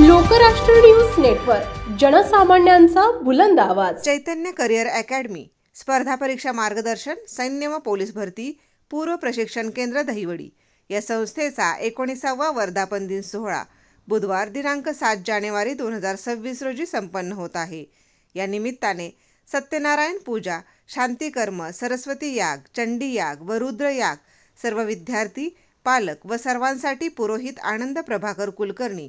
Lokrashtra news network जनसामान्यांचा बुलंद आवाज. चैतन्य career academy स्पर्धा परीक्षा मार्गदर्शन सैन्य व पोलीस भरती पूर्व प्रशिक्षण केंद्र दहिवडी. या संस्थेचा एकोणीसावा वर्धापन दिन सोहळा बुधवार दिनांक सात जानेवारी दोन हजार सव्वीस रोजी संपन्न होत आहे. या निमित्ताने सत्यनारायण पूजा शांतिकर्म सरस्वती याग चंडी याग व रुद्र याग सर्व विद्यार्थी पालक व सर्वांसाठी पुरोहित आनंद प्रभाकर कुलकर्णी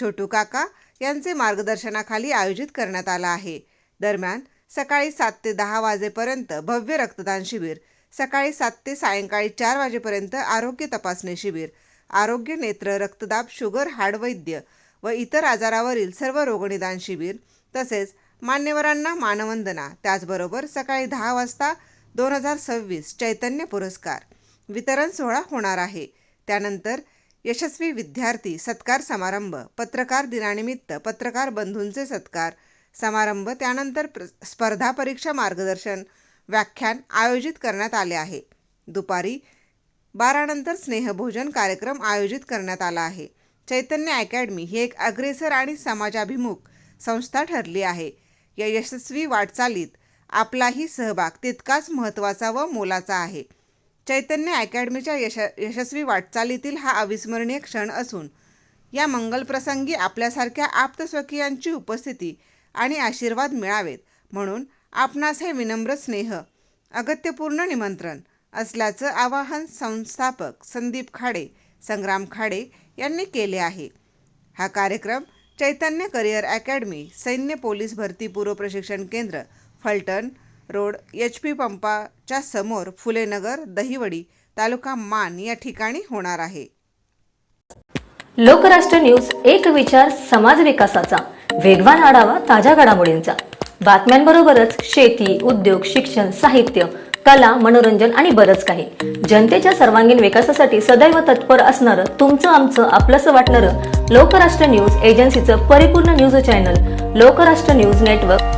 छोटू काका यांचे मार्गदर्शनाखाली आयोजित करण्यात आला आहे. दरम्यान सकाळी सात ते दहा वाजेपर्यंत भव्य रक्तदान शिबिर सकाळी सात ते सायंकाळी चार वाजेपर्यंत आरोग्य तपासणी शिबिर आरोग्य नेत्र रक्तदाब शुगर हाडवैद्य व इतर आजारावरील सर्व रोगनिदान शिबिर तसेच मान्यवरांना मानवंदना त्याचबरोबर सकाळी दहा वाजता दोन हजार सव्वीस चैतन्य पुरस्कार वितरण सोहळा होणार आहे. त्यानंतर यशस्वी विद्यार्थी सत्कार समारंभ पत्रकार दिनानिमित्त पत्रकार बंधूंचे सत्कार समारंभ त्यानंतर प्र स्पर्धा परीक्षा मार्गदर्शन व्याख्यान आयोजित करण्यात आले आहे. दुपारी बारानंतर स्नेहभोजन कार्यक्रम आयोजित करण्यात आला आहे. चैतन्य अकॅडमी ही एक अग्रेसर आणि समाजाभिमुख संस्था ठरली आहे. या यशस्वी वाटचालीत आपलाही सहभाग तितकाच महत्त्वाचा व मोलाचा आहे. चैतन्य अकॅडमीच्या यश यशस्वी वाटचालीतील हा अविस्मरणीय क्षण असून या मंगलप्रसंगी आपल्यासारख्या आप्तस्वकीयांची उपस्थिती आणि आशीर्वाद मिळावेत. म्हणून आपणास हे विनम्र स्नेह अगत्यपूर्ण निमंत्रण असल्याचं आवाहन संस्थापक संदीप खाडे संग्राम खाडे यांनी केले आहे. हा कार्यक्रम चैतन्य करिअर अकॅडमी सैन्य पोलीस भरती पूर्व प्रशिक्षण केंद्र फलटण रोड एच पी पंपाच्या समोर फुलेनगर दहिवडी तालुका मान या ठिकाणी होणार आहे. लोकराष्ट्र न्यूज एक विचार समाज विकासाचा. वेगवान आढावा ताज्या घडामोडींचा. बातम्यांबरोबरच शेती उद्योग शिक्षण साहित्य कला मनोरंजन आणि बरंच काही. जनतेच्या सर्वांगीण विकासासाठी सदैव तत्पर असणारं तुमचं आमचं आपलंसं वाटणारं लोकराष्ट्र न्यूज एजन्सीचं परिपूर्ण news channel Lokrashtra news network.